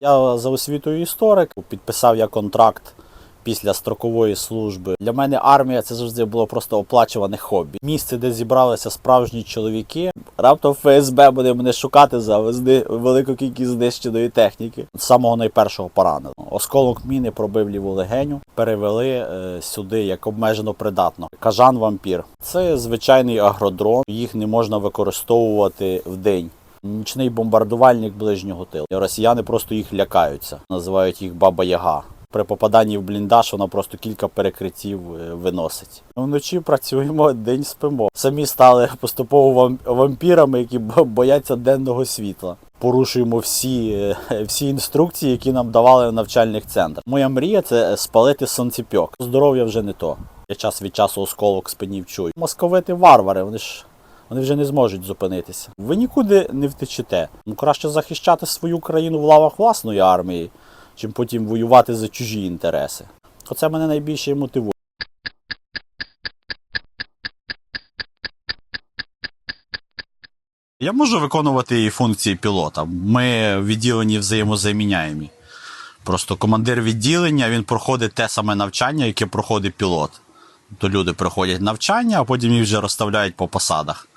Я за освітою історик, підписав я контракт після строкової служби. Для мене армія це завжди було просто оплачуване хобі. Місце, де зібралися справжні чоловіки. Раптом ФСБ буде мене шукати за велику кількість знищеної техніки. З самого найпершого пораненого. Осколок міни пробив ліву легеню, перевели е, сюди як обмежено придатно. Кажан вампір. Це звичайний агродрон. Їх не можна використовувати в день. Нічний бомбардувальник ближнього тилу. Росіяни просто їх лякаються, називають їх Баба Яга. При попаданні в бліндаж вона просто кілька перекриттів е, виносить. Вночі працюємо, день спимо. Самі стали поступово вам- вампірами, які бояться денного світла. Порушуємо всі, е, всі інструкції, які нам давали в навчальних центрах. Моя мрія це спалити сонцепьок. Здоров'я вже не то. Я час від часу осколок спинів чую. Московити варвари, вони ж вони вже не зможуть зупинитися. Ви нікуди не втечете. Ну краще захищати свою країну в лавах власної армії, чим потім воювати за чужі інтереси. Оце мене найбільше мотивує. Я можу виконувати і функції пілота. Ми відділені взаємозаміняємі. Просто командир відділення він проходить те саме навчання, яке проходить пілот. То люди проходять навчання, а потім їх вже розставляють по посадах.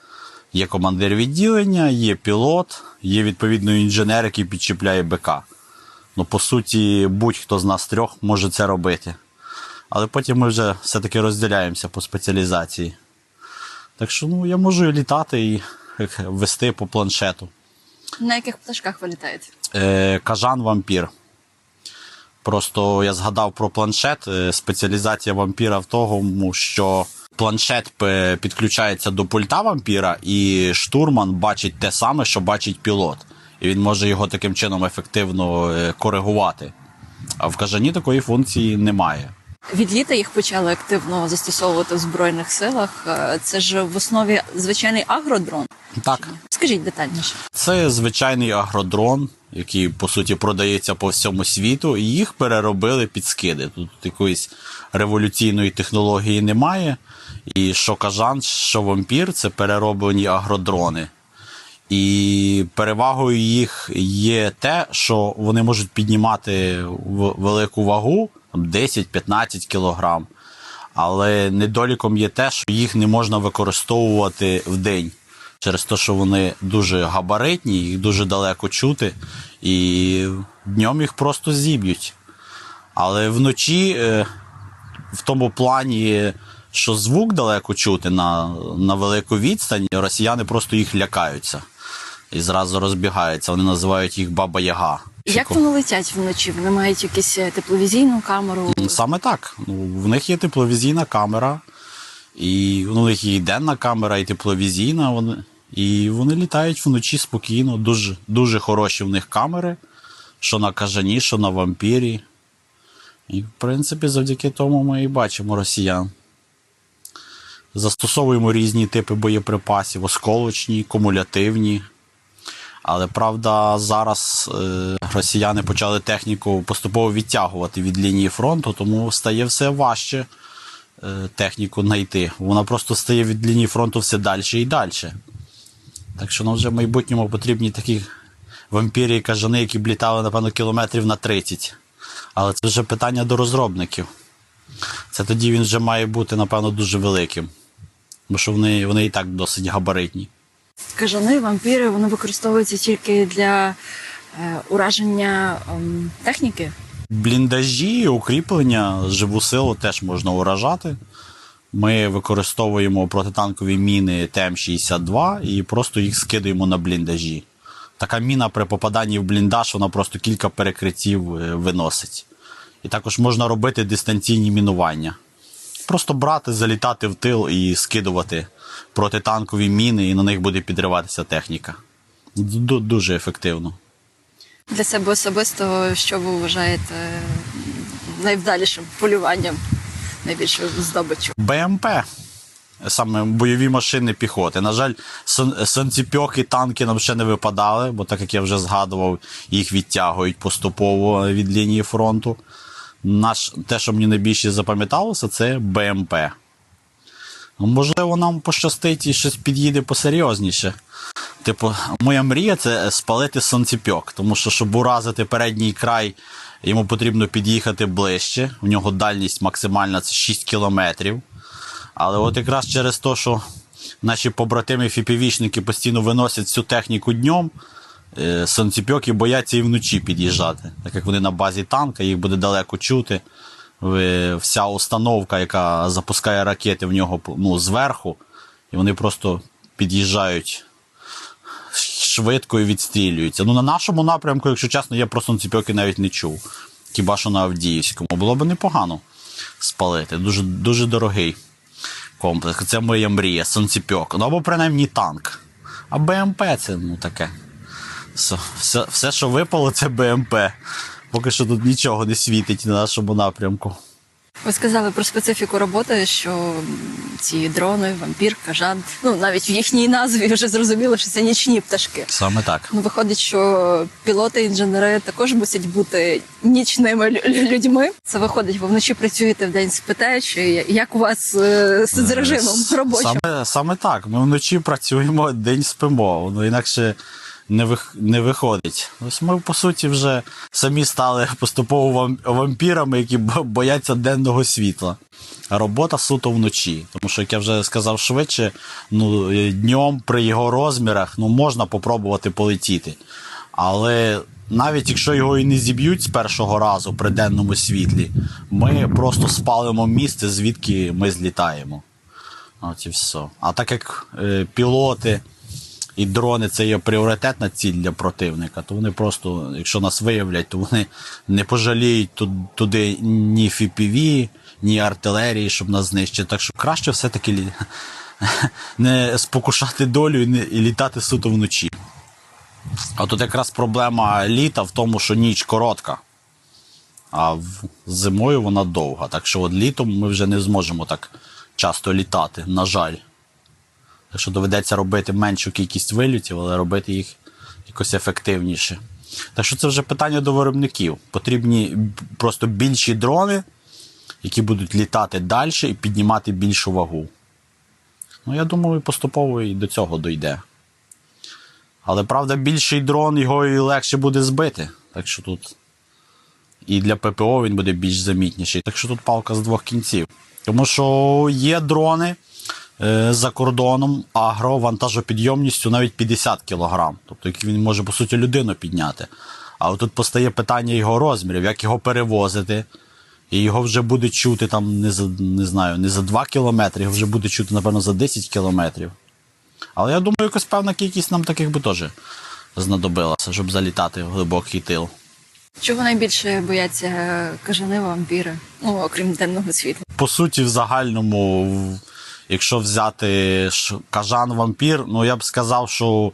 Є командир відділення, є пілот, є відповідно інженер, який підчіпляє БК. Ну, по суті, будь-хто з нас трьох може це робити. Але потім ми вже все-таки розділяємося по спеціалізації. Так що ну, я можу і літати і вести по планшету. На яких пташках ви літаєте? Е, кажан вампір. Просто я згадав про планшет. Е, Спеціалізація вампіра в тому, що планшет підключається до пульта вампіра, і штурман бачить те саме, що бачить пілот. І він може його таким чином ефективно е, коригувати. А в кажані такої функції немає. Від літа їх почали активно застосовувати в збройних силах. Е, Це ж в основі звичайний агродрон. Так. Скажіть детальніше. Це звичайний агродрон, який по суті продається по всьому світу, і їх переробили під скиди. Тут якоїсь революційної технології немає. І що кажан, що вампір це перероблені агродрони. І перевагою їх є те, що вони можуть піднімати велику вагу 10-15 кілограм. Але недоліком є те, що їх не можна використовувати в день через те, що вони дуже габаритні, їх дуже далеко чути, і днем їх просто зіб'ють. Але вночі, е, в тому плані, що звук далеко чути на, на велику відстань, росіяни просто їх лякаються і зразу розбігаються. Вони називають їх Баба Яга. Як вони летять вночі? Вони мають якусь е, тепловізійну камеру. Саме так. Ну, в них є тепловізійна камера, і ну, у них є і денна камера, і тепловізійна. Вони, і вони літають вночі спокійно. Дуже, дуже хороші в них камери, що на кажані, що на вампірі. І, в принципі, завдяки тому ми і бачимо росіян. Застосовуємо різні типи боєприпасів: осколочні, кумулятивні. Але правда, зараз е, росіяни почали техніку поступово відтягувати від лінії фронту, тому стає все важче е, техніку знайти. Вона просто стає від лінії фронту все далі і далі. Так що нам вже в майбутньому потрібні такі вампірі і кажани, які б літали, напевно, кілометрів на 30. Але це вже питання до розробників. Це тоді він вже має бути, напевно, дуже великим. Бо що вони, вони і так досить габаритні. Кажани, вампіри, вони використовуються тільки для е, ураження ем, техніки. Бліндажі, укріплення, живу силу теж можна уражати. Ми використовуємо протитанкові міни ТМ-62 і просто їх скидаємо на бліндажі. Така міна при попаданні в бліндаж, вона просто кілька перекриттів е, виносить. І також можна робити дистанційні мінування. Просто брати, залітати в тил і скидувати протитанкові міни, і на них буде підриватися техніка. Ду- Дуже ефективно. Для себе особисто, що ви вважаєте найвдалішим полюванням, найбільшою здобиччю? БМП. Саме бойові машини піхоти. На жаль, сонцепьоки, танки нам ще не випадали, бо так як я вже згадував, їх відтягують поступово від лінії фронту. Наш, те, що мені найбільше запам'яталося, це БМП. Можливо, нам пощастить і щось під'їде посерйозніше. Типу, моя мрія це спалити сонцепьок, тому що, щоб уразити передній край, йому потрібно під'їхати ближче. У нього дальність максимальна це 6 кілометрів. Але от якраз через те, що наші побратими фіпівічники постійно виносять цю техніку днем, сонцепьоки бояться і вночі під'їжджати. Так як вони на базі танка, їх буде далеко чути. Вся установка, яка запускає ракети в нього ну, зверху, і вони просто під'їжджають швидко і відстрілюються. Ну, на нашому напрямку, якщо чесно, я про сонцепьоки навіть не чув. Хіба що на Авдіївському. Було б непогано спалити. Дуже, дуже дорогий комплекс. Це моя мрія, сонцепьок. Ну або принаймні танк. А БМП це ну таке. Все, все, все, що випало, це БМП. Поки що тут нічого не світить на нашому напрямку. Ви сказали про специфіку роботи, що ці дрони, вампір, кажан, ну навіть в їхній назві вже зрозуміло, що це нічні пташки. Саме так. Ну, виходить, що пілоти, інженери також мусять бути нічними лю- лю- людьми. Це виходить, ви вночі працюєте в день спите, чи як у вас е, з, з режимом робочим? Саме, саме так. Ми вночі працюємо, день спимо. Воно інакше не, вих, не виходить. Ось ми, по суті, вже самі стали поступово вампірами, які бояться денного світла. А робота суто вночі. Тому що, як я вже сказав швидше, ну, е, днем при його розмірах ну, можна попробувати полетіти. Але навіть якщо його і не зіб'ють з першого разу при денному світлі, ми просто спалимо місце, звідки ми злітаємо. От і все. А так як е, пілоти і дрони це є пріоритетна ціль для противника, то вони просто, якщо нас виявлять, то вони не пожаліють туди ні FPV, ні артилерії, щоб нас знищити. Так що краще все-таки не спокушати долю і, не, і літати суто вночі. А тут якраз проблема літа в тому, що ніч коротка. А зимою вона довга. Так що от літом ми вже не зможемо так часто літати, на жаль. Так що доведеться робити меншу кількість вильотів, але робити їх якось ефективніше. Так що це вже питання до виробників. Потрібні просто більші дрони, які будуть літати далі і піднімати більшу вагу. Ну, я думаю, поступово і до цього дойде. Але правда, більший дрон його і легше буде збити. Так що тут і для ППО він буде більш замітніший. Так що тут палка з двох кінців. Тому що є дрони за кордоном агро вантажопідйомністю навіть 50 кг. Тобто він може, по суті, людину підняти. А от тут постає питання його розмірів, як його перевозити. І його вже буде чути там не за не знаю, не за 2 кілометри, його вже буде чути, напевно, за 10 кілометрів. Але я думаю, якась певна кількість нам таких би теж знадобилася, щоб залітати в глибокий тил. Чого найбільше бояться е, кажани, вампіри? Ну, окрім денного світла. По суті, в загальному, якщо взяти кажан вампір, ну я б сказав, що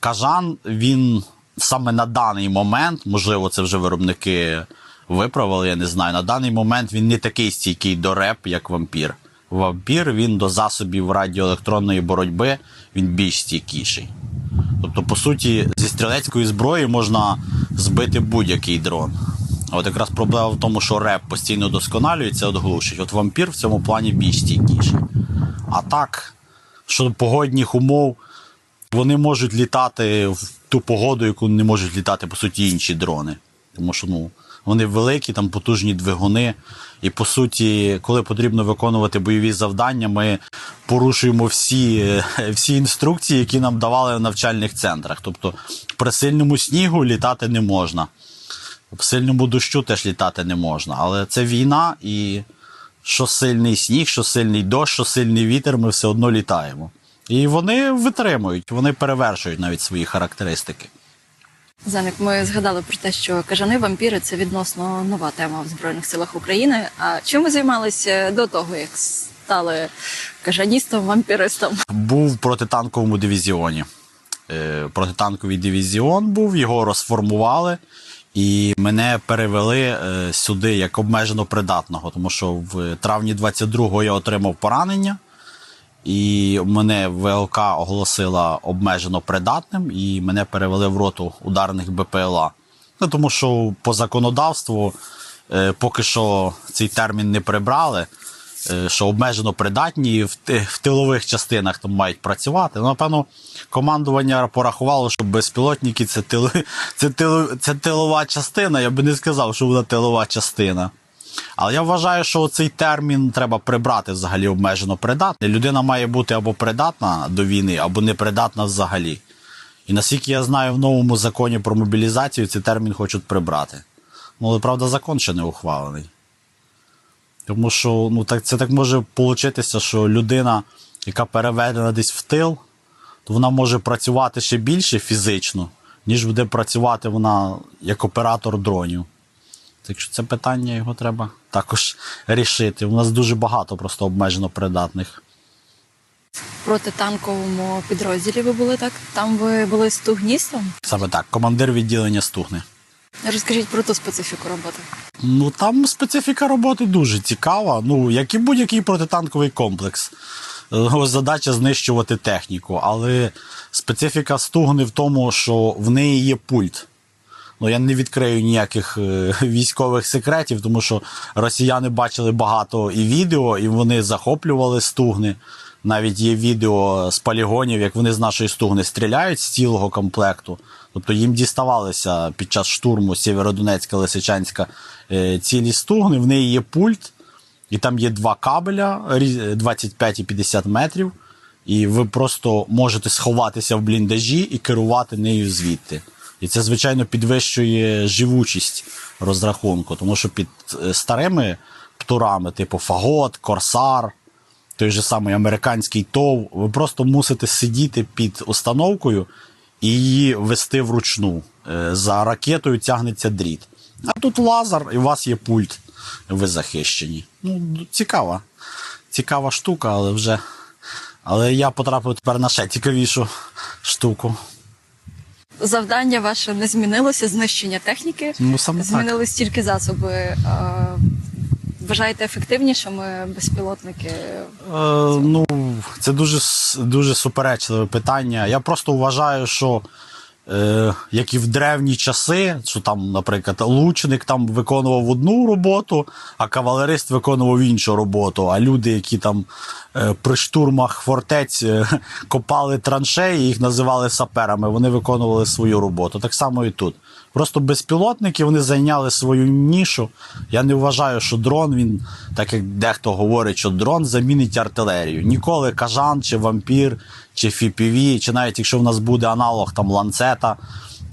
кажан він саме на даний момент, можливо, це вже виробники виправили, я не знаю. На даний момент він не такий стійкий до реп, як вампір. Вампір він до засобів радіоелектронної боротьби він більш стійкіший. Тобто, по суті, зі стрілецької зброї можна збити будь-який дрон. А От якраз проблема в тому, що реп постійно досконалюється, от глушить. От вампір в цьому плані більш стійкіший. А так, щодо погодних умов, вони можуть літати в ту погоду, яку не можуть літати, по суті, інші дрони. Тому що ну, вони великі, там потужні двигуни. І по суті, коли потрібно виконувати бойові завдання, ми порушуємо всі, е, всі інструкції, які нам давали в навчальних центрах. Тобто при сильному снігу літати не можна. В сильному дощу теж літати не можна. Але це війна, і що сильний сніг, що сильний дощ, що сильний вітер, ми все одно літаємо. І вони витримують, вони перевершують навіть свої характеристики. Заник, ми згадали про те, що кажани, вампіри це відносно нова тема в Збройних силах України. А чим ви займалися до того, як стали кажаністом, вампіристом? Був в протитанковому дивізіоні. Е, Протитанковий дивізіон був, його розформували, і мене перевели е, сюди як обмежено придатного, тому що в травні 22-го я отримав поранення, і мене ВЛК оголосила обмежено придатним, і мене перевели в роту ударних БПЛА. Ну, тому що по законодавству е, поки що цей термін не прибрали. Е, що обмежено придатні в, в тилових частинах там мають працювати. Ну, напевно, командування порахувало, що безпілотники це, тил, це, тил, це тилова частина. Я би не сказав, що вона тилова частина. Але я вважаю, що цей термін треба прибрати взагалі обмежено придатний. Людина має бути або придатна до війни, або непридатна взагалі. І наскільки я знаю, в новому законі про мобілізацію цей термін хочуть прибрати. Ну, але правда, закон ще не ухвалений. Тому що ну, так, це так може получитися, що людина, яка переведена десь в тил, то вона може працювати ще більше фізично, ніж буде працювати вона як оператор дронів. Так що це питання його треба також рішити. У нас дуже багато просто обмежено придатних. В протитанковому підрозділі ви були так? Там ви були з тугністом? Саме так, командир відділення стугни. Розкажіть про ту специфіку роботи. Ну там специфіка роботи дуже цікава. Ну, як і будь-який протитанковий комплекс. Задача знищувати техніку. Але специфіка стугни в тому, що в неї є пульт. Ну, я не відкрию ніяких е, військових секретів, тому що росіяни бачили багато і відео, і вони захоплювали стугни. Навіть є відео з полігонів, як вони з нашої стугни стріляють з цілого комплекту. Тобто їм діставалися під час штурму Сєвєродонецька, Лисичанська е, цілі стугни, в неї є пульт, і там є два кабеля 25 і 50 метрів. І ви просто можете сховатися в бліндажі і керувати нею звідти. І це, звичайно, підвищує живучість розрахунку, тому що під е, старими птурами, типу Фагот, Корсар, той же самий американський ТОВ, ви просто мусите сидіти під установкою і її вести вручну. Е, За ракетою тягнеться дріт. А тут лазер, і у вас є пульт, ви захищені. Ну, цікава. Цікава штука, але вже. Але я потрапив тепер на ще цікавішу штуку. Завдання ваше не змінилося, знищення техніки. Ну, саме так. Змінились тільки засоби. Вважаєте ефективнішими безпілотники? Е, ну, це дуже, дуже суперечливе питання. Я просто вважаю, що е, як і в древні часи, що там, наприклад, лучник там виконував одну роботу, а кавалерист виконував іншу роботу. А люди, які там е, при штурмах фортець е, копали траншеї, їх називали саперами, вони виконували свою роботу. Так само і тут. Просто безпілотники вони зайняли свою нішу. Я не вважаю, що дрон він, так як дехто говорить, що дрон замінить артилерію. Ніколи кажан, чи вампір, чи FPV, чи навіть якщо в нас буде аналог там ланцета,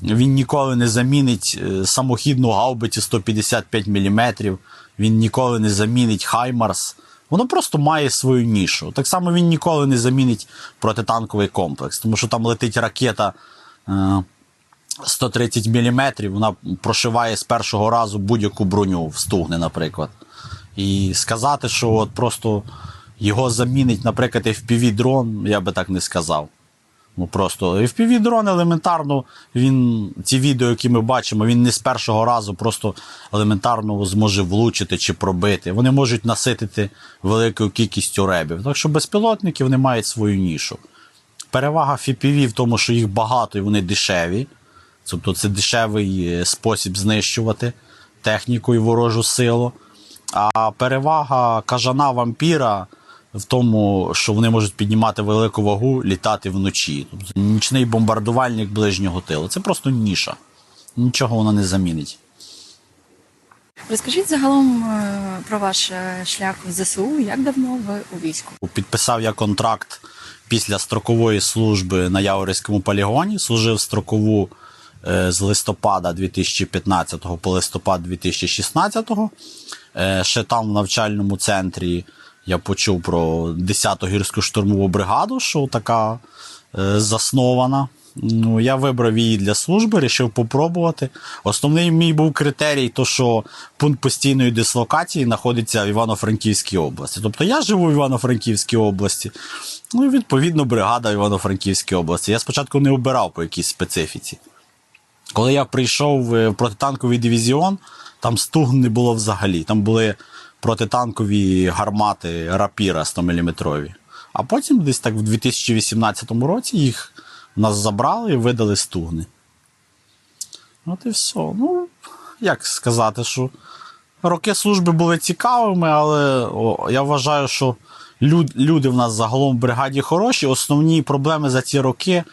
він ніколи не замінить е, самохідну гаубицю 155 мм, він ніколи не замінить Хаймарс. Воно просто має свою нішу. Так само він ніколи не замінить протитанковий комплекс, тому що там летить ракета. е, 130 мм, вона прошиває з першого разу будь-яку броню в стугни, наприклад. І сказати, що от просто його замінить, наприклад, FPV-дрон, я би так не сказав. Ну просто FPV-дрон елементарно, він, ці відео, які ми бачимо, він не з першого разу просто елементарно зможе влучити чи пробити. Вони можуть наситити великою кількістю ребів. Так що безпілотники вони мають свою нішу. Перевага FPV в тому, що їх багато і вони дешеві. Тобто це дешевий е, спосіб знищувати техніку і ворожу силу. А перевага кажана вампіра в тому, що вони можуть піднімати велику вагу, літати вночі. Тобто нічний бомбардувальник ближнього тилу. Це просто ніша. Нічого вона не замінить. Розкажіть загалом е, про ваш е, шлях в ЗСУ. Як давно ви у війську? Підписав я контракт після строкової служби на Яворівському полігоні. Служив строкову е, з листопада 2015 по листопад 2016. Е, Ще там в навчальному центрі я почув про 10-ту гірську штурмову бригаду, що така е, заснована. Ну, я вибрав її для служби, вирішив попробувати. Основний мій був критерій, то що пункт постійної дислокації знаходиться в Івано-Франківській області. Тобто я живу в Івано-Франківській області, ну і відповідно бригада в Івано-Франківській області. Я спочатку не обирав по якійсь специфіці. Коли я прийшов е, в протитанковий дивізіон, там стугн не було взагалі. Там були протитанкові гармати рапіра 100-мм. А потім, десь так в 2018 році, їх нас забрали і видали стугни. От і все. Ну, як сказати, що Роки служби були цікавими, але о, я вважаю, що люд, люди в нас загалом в бригаді хороші. Основні проблеми за ці роки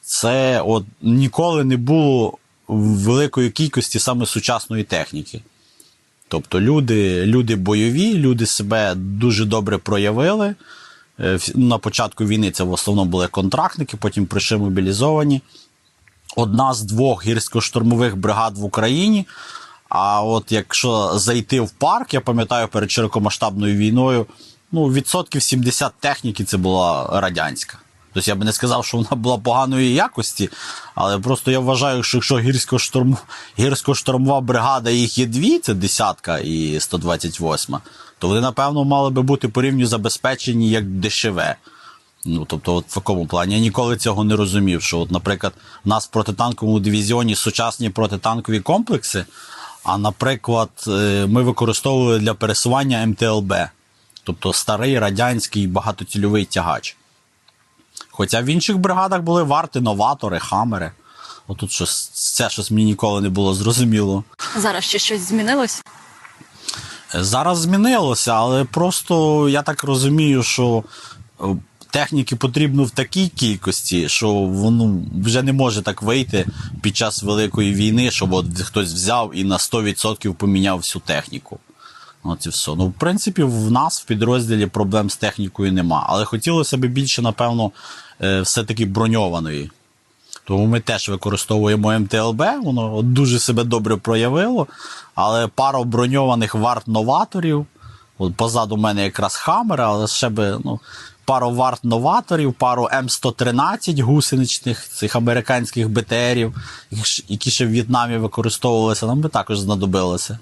це от ніколи не було великої кількості саме сучасної техніки. Тобто люди, люди бойові, люди себе дуже добре проявили. Е, На початку війни це в основному були контрактники, потім прийшли мобілізовані. Одна з двох гірсько-штурмових бригад в Україні. А от якщо зайти в парк, я пам'ятаю перед широкомасштабною війною, ну, відсотків 70 техніки це була радянська. Тобто я би не сказав, що вона була поганої якості, але просто я вважаю, що якщо гірсько-штурм... гірсько-штурмова бригада їх є дві, це десятка і 128, то вони, напевно, мали би бути по рівню забезпечені як ДШВ. Ну, тобто, от в такому плані я ніколи цього не розумів. Що, от, наприклад, в нас в протитанковому дивізіоні сучасні протитанкові комплекси, а, наприклад, е, ми використовували для пересування МТЛБ, тобто старий радянський багатоцільовий тягач. Хоча в інших бригадах були варти, новатори, хамери. Отут щось, це щось мені ніколи не було зрозуміло. Зараз ще щось змінилось? Зараз змінилося, але просто я так розумію, що е, техніки потрібно в такій кількості, що воно вже не може так вийти під час великої війни, щоб от хтось взяв і на 100% поміняв всю техніку. От і все. Ну, в принципі, в нас в підрозділі проблем з технікою нема. Але хотілося б більше, напевно, е, все-таки броньованої. Тому ми теж використовуємо МТЛБ, воно дуже себе добре проявило. Але пара броньованих варт-новаторів. От позаду мене якраз Хаммер, але ще би ну, пару варт-новаторів, пару М113 гусеничних, цих американських БТРів, які ще в В'єтнамі використовувалися, нам би також знадобилося.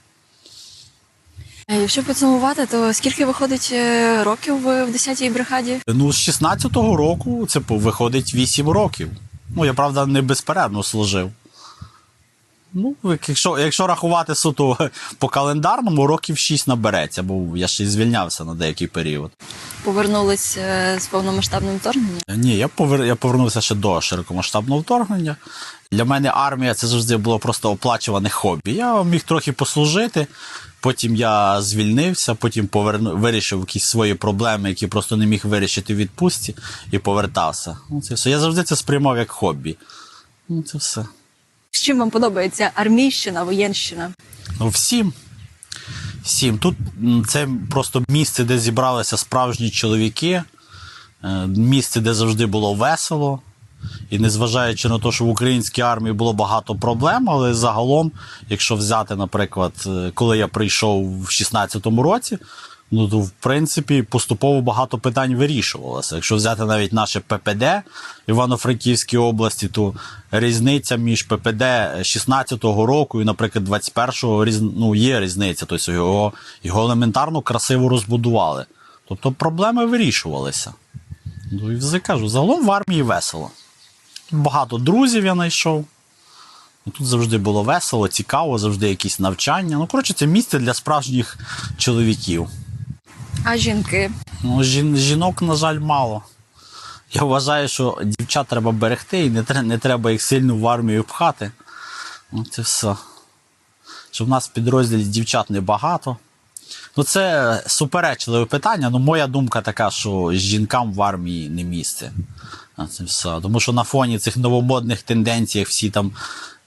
Е, Якщо підсумувати, то скільки виходить е, років ви в 10-й бригаді? Ну, з 16-го року це виходить 8 років. Ну, я правда не безперервно служив. Ну, якщо, якщо рахувати суто по календарному, років 6 набереться, бо я ще й звільнявся на деякий період. Повернулись е, з повномасштабним вторгненням? Ні, я, повер... я повернувся ще до широкомасштабного вторгнення. Для мене армія це завжди було просто оплачуване хобі. Я міг трохи послужити, потім я звільнився, потім поверну... вирішив якісь свої проблеми, які просто не міг вирішити в відпустці, і повертався. Ну, це все. Я завжди це сприймав як хобі. Ну, це все. З чим вам подобається армійщина, воєнщина? Ну, всім. Всім. Тут це просто місце, де зібралися справжні чоловіки, е, місце, де завжди було весело. І незважаючи на те, що в українській армії було багато проблем, але загалом, якщо взяти, наприклад, е, коли я прийшов в 16-му році, ну то в принципі поступово багато питань вирішувалося. Якщо взяти навіть наше ППД Івано-Франківській області, то різниця між ППД 16-го року і, наприклад, 21-го ну, є різниця. Тобто його, його елементарно красиво розбудували. Тобто проблеми вирішувалися. Ну і кажу, загалом в армії весело. Багато друзів я знайшов. Тут завжди було весело, цікаво, завжди якісь навчання. Ну, коротше, це місце для справжніх чоловіків. А жінки? Ну, жін, жінок, на жаль, мало. Я вважаю, що дівчат треба берегти і не, тре- не треба їх сильно в армію пхати. Ну, це все. Що в нас в підрозділі дівчат небагато. Ну, це суперечливе питання, ну моя думка така, що жінкам в армії не місце. Це все. Тому що на фоні цих новомодних тенденцій всі там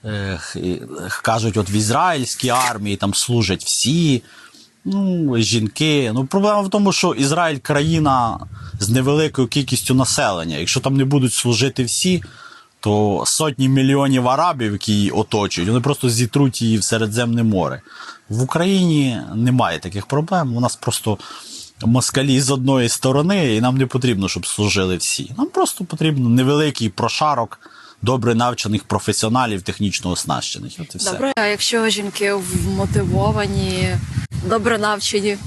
е, кажуть, от в ізраїльській армії там служать всі. Ну, жінки. Ну, проблема в тому, що Ізраїль країна з невеликою кількістю населення. Якщо там не будуть служити всі, то сотні мільйонів арабів, які її оточують, вони просто зітруть її в Середземне море. В Україні немає таких проблем. У нас просто москалі з одної сторони, і нам не потрібно, щоб служили всі. Нам просто потрібно невеликий прошарок добре навчених професіоналів, технічно оснащених. От і все. Добре, а якщо жінки вмотивовані, добре навчені?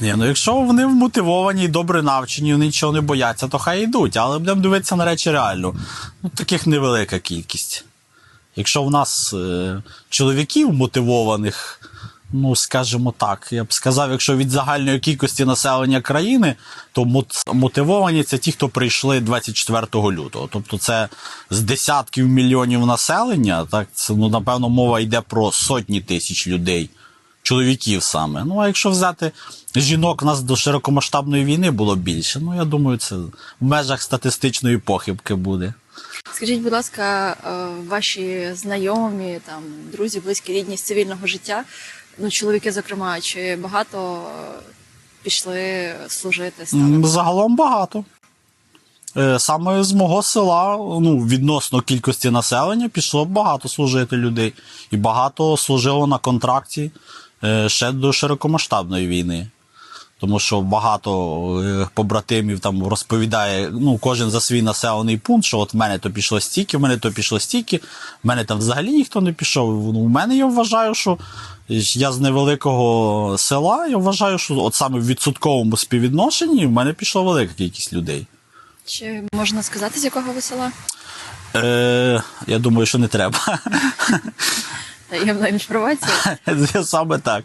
Ні, ну якщо вони вмотивовані і добре навчені, вони нічого не бояться, то хай йдуть. Але будемо дивитися на речі реально. Ну, таких невелика кількість. Якщо в нас е, чоловіків мотивованих, ну скажімо так, я б сказав, якщо від загальної кількості населення країни, то мот- мотивовані це ті, хто прийшли 24 лютого. Тобто це з десятків мільйонів населення, так це ну напевно мова йде про сотні тисяч людей чоловіків саме. Ну а якщо взяти жінок, у нас до широкомасштабної війни було більше. Ну я думаю, це в межах статистичної похибки буде. Скажіть, будь ласка, е, ваші знайомі, там друзі, близькі, рідні з цивільного життя, ну чоловіки, зокрема, чи багато е, пішли служити? Стали? Загалом багато. Е, Саме з мого села, ну, відносно кількості населення, пішло багато служити людей. І багато служило на контракті е, ще до широкомасштабної війни. Тому що багато е, побратимів там розповідає, ну, кожен за свій населений пункт, що от в мене то пішло стільки, в мене то пішло стільки, в мене там взагалі ніхто не пішов. Ну, у мене я вважаю, що я з невеликого села, я вважаю, що от саме в відсотковому співвідношенні в мене пішла велика кількість людей. Чи можна сказати, з якого ви села? Е, я думаю, що не треба. Таємна інформація. Це саме так.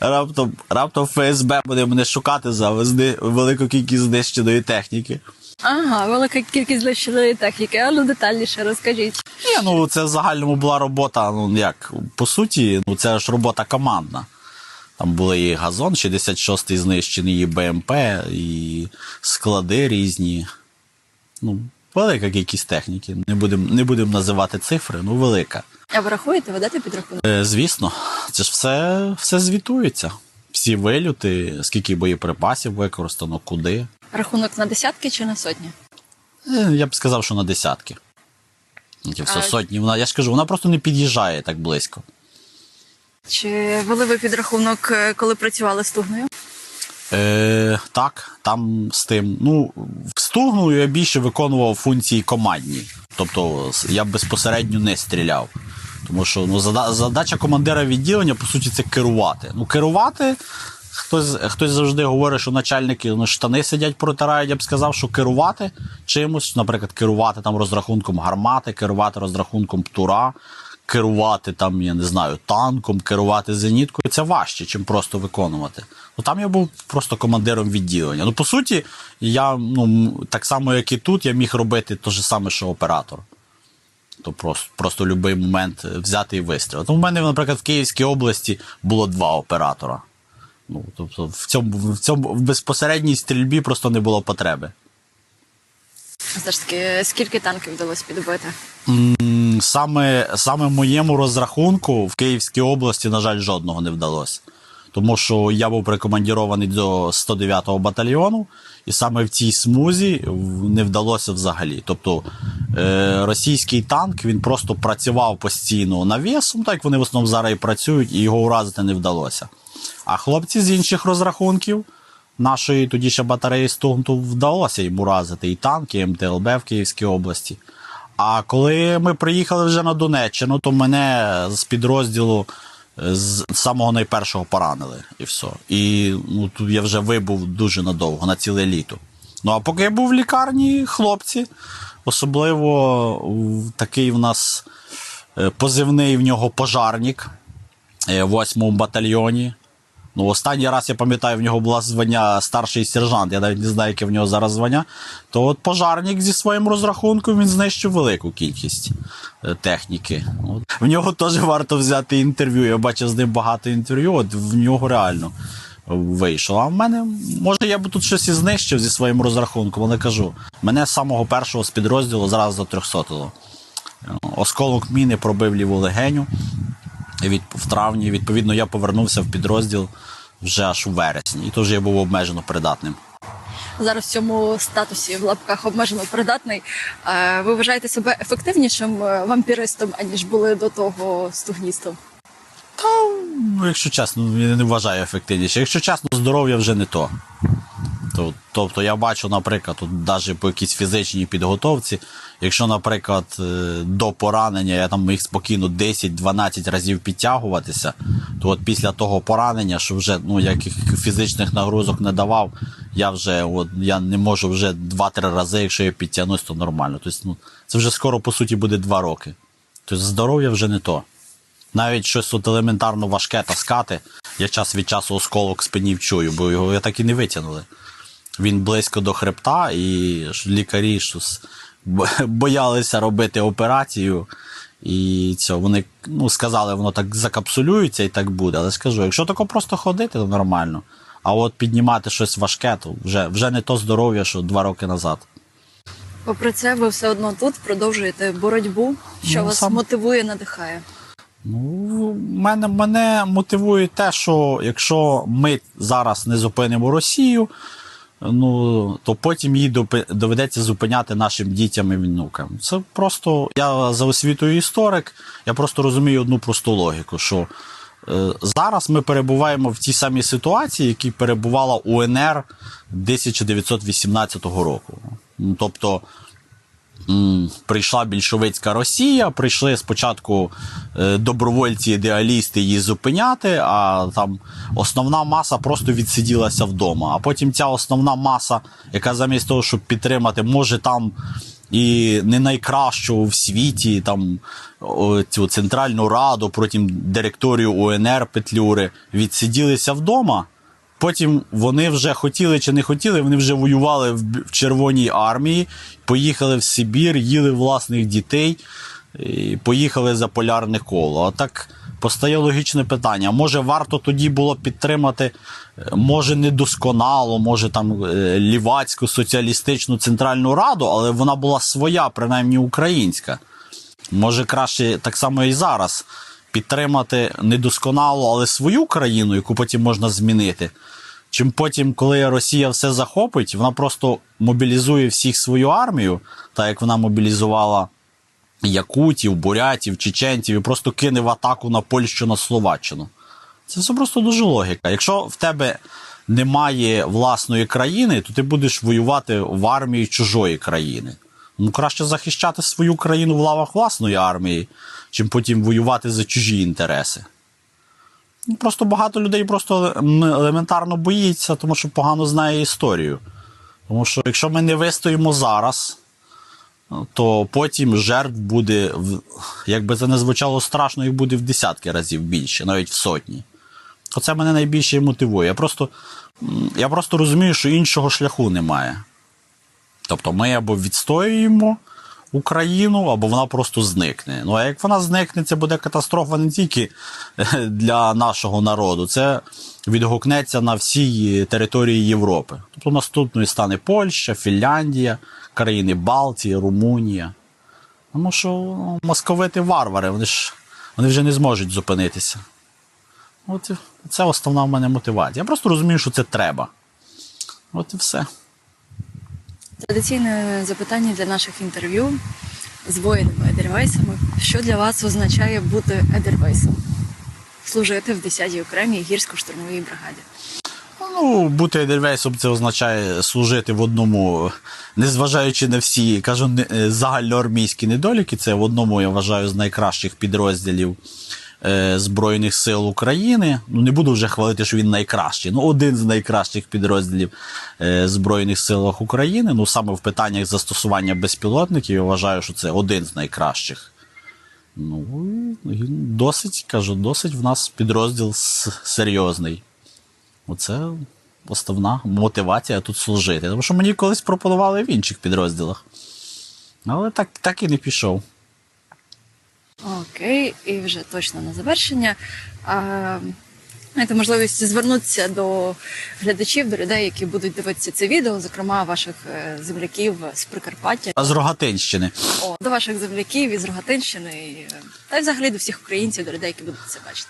Раптом, раптом ФСБ буде мене шукати за велику кількість знищеної техніки. Ага, велика кількість знищеної техніки. А ну детальніше розкажіть. Ні, ну це в загальному була робота, ну як, по суті, ну це ж робота командна. Там були і газон 66-й знищений, і БМП, і склади різні. Ну, велика кількість техніки. Не будемо не будем називати цифри, ну велика. А ви рахуєте, ведете підрахунок? Е, звісно, це ж все, все звітується. Всі вилюти, скільки боєприпасів використано, куди. Рахунок на десятки чи на сотні? Е, Я б сказав, що на десятки. Тільки все А- сотні. Вона, я ж кажу, вона просто не під'їжджає так близько. Чи вели ви підрахунок, е, коли працювали з Тугною? Е, так, там з тим. Ну, в стугну я більше виконував функції командні. Тобто я безпосередньо не стріляв. Тому що ну, задача командира відділення, по суті, це керувати. Ну, керувати. Хтось, хтось завжди говорить, що начальники ну, штани сидять, протирають. Я б сказав, що керувати чимось, наприклад, керувати там розрахунком гармати, керувати розрахунком птура, керувати там, я не знаю, танком, керувати зеніткою. Це важче, чим просто виконувати. Ну там я був просто командиром відділення. Ну, по суті, я ну, так само, як і тут, я міг робити те ж саме, що оператор. То просто, просто будь-який момент взяти і вистрілити. Ну, У мене, наприклад, в Київській області було два оператора. Ну, тобто в цьому, в цьому в безпосередній стрільбі просто не було потреби. Все ж таки, скільки танків вдалося підбити? Саме, саме моєму розрахунку в Київській області, на жаль, жодного не вдалося. Тому що я був прикомандірований до 109-го батальйону, і саме в цій смузі не вдалося взагалі. Тобто е, російський танк він просто працював постійно навісом, так вони в основному зараз і працюють, і його уразити не вдалося. А хлопці з інших розрахунків нашої тоді ще батареї Стугнту вдалося їм уразити і танки, і МТЛБ в Київській області. А коли ми приїхали вже на Донеччину, то мене з підрозділу е, з самого найпершого поранили, і все. І ну, тут я вже вибув дуже надовго, на ціле літо. Ну а поки я був в лікарні, хлопці, особливо такий в нас е, позивний в нього пожарник е, в 8-му батальйоні. Ну, останній раз я пам'ятаю, в нього було звання старший сержант. Я навіть не знаю, яке в нього зараз звання. То от пожарник зі своїм розрахунком він знищив велику кількість е, техніки. От. В нього теж варто взяти інтерв'ю. Я бачив з ним багато інтерв'ю. От в нього реально вийшло. А в мене, може, я б тут щось і знищив зі своїм розрахунком, але кажу, мене з самого першого з підрозділу зразу до 300 Осколок міни пробив ліву легеню від, в травні. Відповідно, я повернувся в підрозділ вже аж у вересні. І то вже я був обмежено придатним. Зараз в цьому статусі в лапках обмежено придатний. Е, Ви вважаєте себе ефективнішим е, вампіристом, аніж були до того стугністом? Та, ну, якщо чесно, я не вважаю ефективніше. Якщо чесно, здоров'я вже не то. То- Тобто я бачу, наприклад, от навіть по якійсь фізичній підготовці, якщо, наприклад, е, до поранення я там міг спокійно 10-12 разів підтягуватися, то от після того поранення, що вже ну, яких фізичних нагрузок не давав, я вже от, я не можу вже 2-3 рази, якщо я підтягнусь, то нормально. Тобто, ну, це вже скоро, по суті, буде 2 роки. Тобто здоров'я вже не то. Навіть щось от елементарно важке таскати, я час від часу осколок спині чую, бо його так і не витягнули. Він близько до хребта, і лікарі боялися робити операцію. І це вони ну, сказали, воно так закапсулюється і так буде. Але скажу, якщо тако просто ходити, то нормально. А от піднімати щось важке, то вже, вже не то здоров'я, що два роки назад. Попри це, ви все одно тут продовжуєте боротьбу, що Ну, вас сам- мотивує, надихає. Ну, мене, мене мотивує те, що якщо ми зараз не зупинимо Росію, ну то потім її доведеться зупиняти нашим дітям і внукам. Це просто я за освітою історик, я просто розумію одну просту логіку, що е, зараз ми перебуваємо в тій самій ситуації, які перебувала УНР 1918 року. Ну, Тобто прийшла більшовицька Росія, прийшли спочатку е, добровольці-ідеалісти її зупиняти, а там основна маса просто відсиділася вдома. А потім ця основна маса, яка замість того, щоб підтримати, може там і не найкращу в світі, там цю Центральну Раду, потім директорію УНР Петлюри, відсиділися вдома. Потім вони вже хотіли чи не хотіли, вони вже воювали в, Червоній армії, поїхали в Сибір, їли власних дітей, і поїхали за полярне коло. А так постає логічне питання: може варто тоді було підтримати, е, може недосконало, може там е, лівацьку соціалістичну центральну раду, але вона була своя, принаймні українська. Може краще так само і зараз підтримати недосконало, але свою країну, яку потім можна змінити. Чим потім, коли Росія все захопить, вона просто мобілізує всіх свою армію, так як вона мобілізувала якутів, бурятів, чеченців, і просто кине в атаку на Польщу, на Словаччину. Це все просто дуже логіка. Якщо в тебе немає власної країни, то ти будеш воювати в армії чужої країни. Ну, краще захищати свою країну в лавах власної армії, чим потім воювати за чужі інтереси. Ну, Просто багато людей просто елементарно боїться, тому що погано знає історію. Тому що якщо ми не вистоїмо зараз, то потім жертв буде, як би це не звучало страшно, їх буде в десятки разів більше, навіть в сотні. Оце мене найбільше мотивує. Я просто, я просто розумію, що іншого шляху немає. Тобто ми або відстоюємо Україну, або вона просто зникне. Ну а як вона зникне, це буде катастрофа не тільки е, для нашого народу, це відгукнеться на всій території Європи. Тобто наступною стане Польща, Фінляндія, країни Балтії, Румунія. Тому що московити варвари, вони ж вони вже не зможуть зупинитися. От це основна в мене мотивація. Я просто розумію, що це треба. От і все. Традиційне запитання для наших інтерв'ю з воїнами Едервейсами. Що для вас означає бути Едервейсом? Служити в 10-й окремій гірсько-штурмовій бригаді. Ну, бути Едельвейсом це означає служити в одному, незважаючи на всі, кажу, е, загальноармійські недоліки, це в одному, я вважаю, з найкращих підрозділів Збройних сил України. Ну, не буду вже хвалити, що він найкращий. Ну, один з найкращих підрозділів е, Збройних сил України. Ну, саме в питаннях застосування безпілотників, я вважаю, що це один з найкращих. Ну, досить, кажу, досить в нас підрозділ серйозний. Оце основна мотивація тут служити. Тому що мені колись пропонували в інших підрозділах. Але так, так і не пішов. Окей, і вже точно на завершення. А, маєте можливість звернутися до глядачів, до людей, які будуть дивитися це відео, зокрема ваших е, земляків з Прикарпаття, А з Рогатинщини. О, до ваших земляків із Рогатинщини, і, е, та й взагалі до всіх українців, до людей, які будуть це бачити.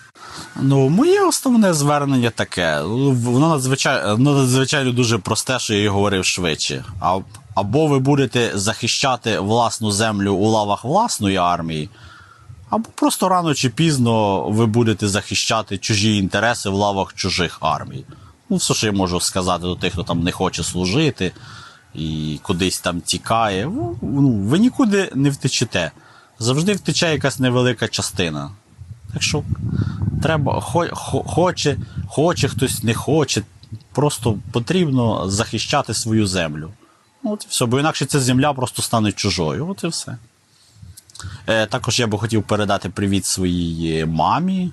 Ну, моє основне звернення таке. Воно надзвичайно, надзвичайно дуже просте, що я і говорив швидше. А, або ви будете захищати власну землю у лавах власної армії, або просто рано чи пізно ви будете захищати чужі інтереси в лавах чужих армій. Ну, все, що я можу сказати до тих, хто там не хоче служити і кудись там тікає. Ну, ви нікуди не втечете. Завжди втече якась невелика частина. Так що треба, хо, хо- хоче, хоче хтось не хоче. Просто потрібно захищати свою землю. От і все, бо інакше ця земля просто стане чужою. От і все. Е, також я би хотів передати привіт своїй мамі,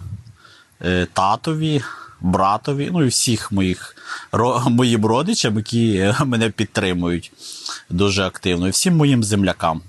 е, татові, братові, ну і всіх моїх моїм родичам, які е, мене підтримують дуже активно, і всім моїм землякам.